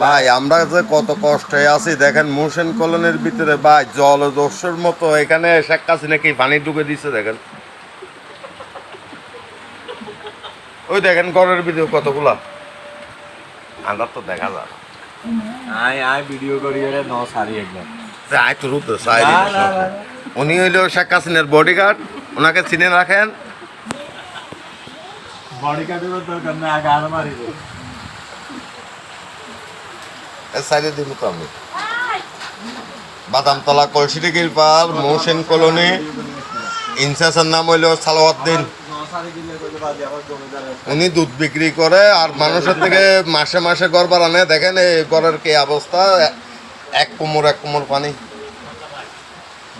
ভাই আমরা যে কত কষ্টে আছি দেখেন মোশন কলোনির ভিতরে ভাই জলদস্যুর মতো এখানে শেখ হাসিনা কি পানি ঢুকে দিচ্ছে দেখেন। ওই দেখেন ঘরের ভিতরে কতগুলা। আন্দার তো দেখা যায়। আয় আয় ভিডিও করি রে ন সারি একদম আয় তো রুতে না। উনি হইল শেখ হাসিনার বডিগার্ড ওনাকে চিনে রাখেন। সাইডে দিব তো আমি। বাদামতলা কলসিটিকির পার মৌসেন কলোনি ইনচার্জের নাম হইল সালাউদ্দিন। ন সারি দিলে কইতে বাজে আবার জমিদার উনি দুধ বিক্রি করে আর মানুষের থেকে মাসে মাসে ঘর বাড়ানে। দেখেন এই ঘরের কি অবস্থা? এক কোমর এক কোমর পানি।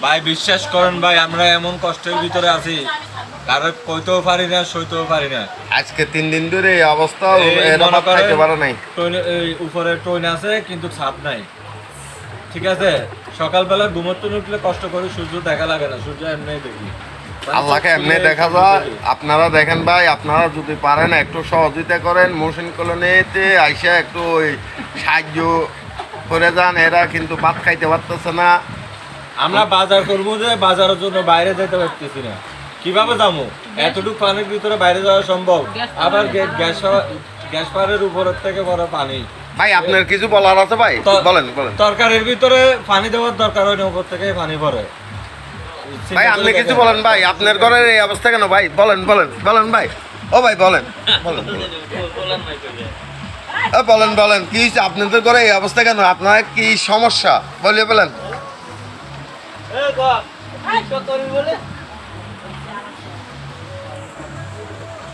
ভাই বিশ্বাস করেন ভাই আমরা এমন কষ্টের ভিতরে আছি। কারও কইতেও পারি না সইতেও পারি না। আজকে তিন দিন ধরে এই অবস্থা মনে নাই। উপরে টইন আছে কিন্তু ছাদ নাই। ঠিক আছে? সকালবেলা ঘুমোতে উঠলে কষ্ট করে সূর্য দেখা লাগে না সূর্য এমনি দেখি। আল্লাহকে এমনি দেখা যায়। আপনারা দেখেন ভাই আপনারা যদি পারেন একটু সহযোগিতা করেন মোশন কলোনিতে আইসা একটু ওই সাহায্য করে যান এরা কিন্তু ভাত খাইতে পারতেছে না। আমরা বাজার করব যে বাজারের জন্য বাইরে যেতে পারতেছি না। কীভাবে যাব? এতটুকু পানির ভিতরে বাইরে যাওয়া সম্ভব? আবার গ্যাস গ্যাস পাওয়ারের উপরের থেকে বড় পানি। ভাই আপনার কিছু বলার আছে ভাই? বলেন বলেন। তরকারির ভিতরে পানি দেওয়ার দরকার হয় না উপর থেকে পানি পড়ে। ভাই আপনি কিছু বলেন ভাই। আপনার ঘরের এই অবস্থা কেন ভাই? বলেন বলেন বলেন ভাই। ও ভাই বলেন বলেন বলেন। বলেন বলেন। কি আপনাদের ঘরে এই অবস্থা কেন? আপনার কি সমস্যা? বলিয়ে বলেন হ্যাঁ কৃষক করবি বলে?